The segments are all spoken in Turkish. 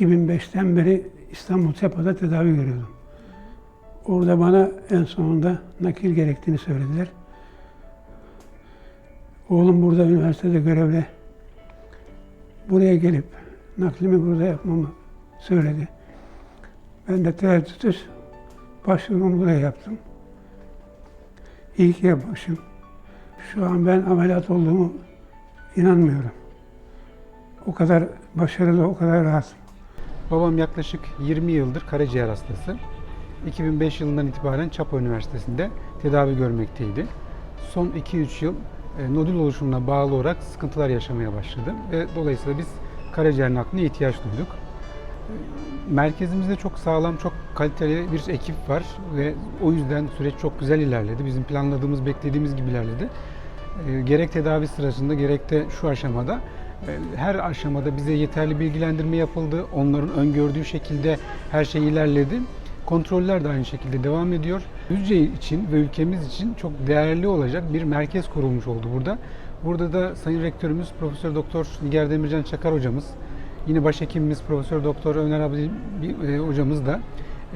2005'ten beri İstanbul Çapa'da tedavi görüyordum. Orada bana en sonunda nakil gerektiğini söylediler. Oğlum burada üniversitede görevli. Buraya gelip naklimi burada yapmamı söyledi. Ben de tereddütsüz başvurumu buraya yaptım. İyi ki yapmışım. Şu an ben ameliyat olduğumu inanmıyorum. O kadar başarılı, o kadar rahatım. Babam yaklaşık 20 yıldır karaciğer hastası. 2005 yılından itibaren Çapa Üniversitesi'nde tedavi görmekteydi. Son 2-3 yıl e, nodül oluşumuna bağlı olarak sıkıntılar yaşamaya başladı ve dolayısıyla biz karaciğer nakline ihtiyaç duyduk. E, Merkezimizde çok sağlam, çok kaliteli bir ekip var ve o yüzden süreç çok güzel ilerledi. Bizim planladığımız, beklediğimiz gibi ilerledi. E, Gerek tedavi sırasında gerek de şu aşamada her aşamada bize yeterli bilgilendirme yapıldı. Onların öngördüğü şekilde her şey ilerledi. Kontroller de aynı şekilde devam ediyor. Düzce için ve ülkemiz için çok değerli olacak bir merkez kurulmuş oldu burada. Burada da Sayın Rektörümüz Profesör Doktor Nigar Demircan Çakar hocamız, yine başhekimimiz Profesör Doktor Öner Abdi e, hocamız da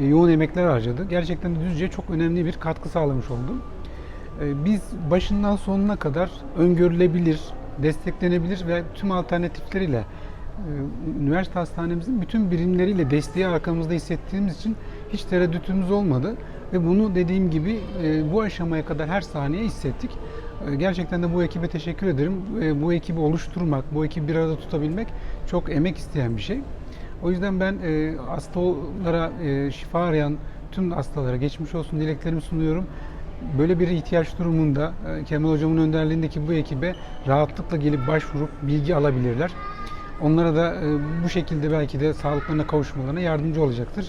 e, yoğun emekler harcadı. Gerçekten de Düzce'ye çok önemli bir katkı sağlamış oldu. E, Biz başından sonuna kadar öngörülebilir, desteklenebilir ve tüm alternatifleriyle e, üniversite hastanemizin bütün birimleriyle desteği arkamızda hissettiğimiz için hiç tereddütümüz olmadı ve bunu dediğim gibi e, bu aşamaya kadar her saniye hissettik. E, Gerçekten de bu ekibe teşekkür ederim. Bu ekibi oluşturmak, bu ekibi bir arada tutabilmek çok emek isteyen bir şey. O yüzden ben hastalara şifa arayan tüm hastalara geçmiş olsun dileklerimi sunuyorum. Böyle bir ihtiyaç durumunda e, Kemal Hocam'ın önderliğindeki bu ekibe rahatlıkla gelip başvurup bilgi alabilirler. Onlara da e, bu şekilde belki de sağlıklarına kavuşmalarına yardımcı olacaktır.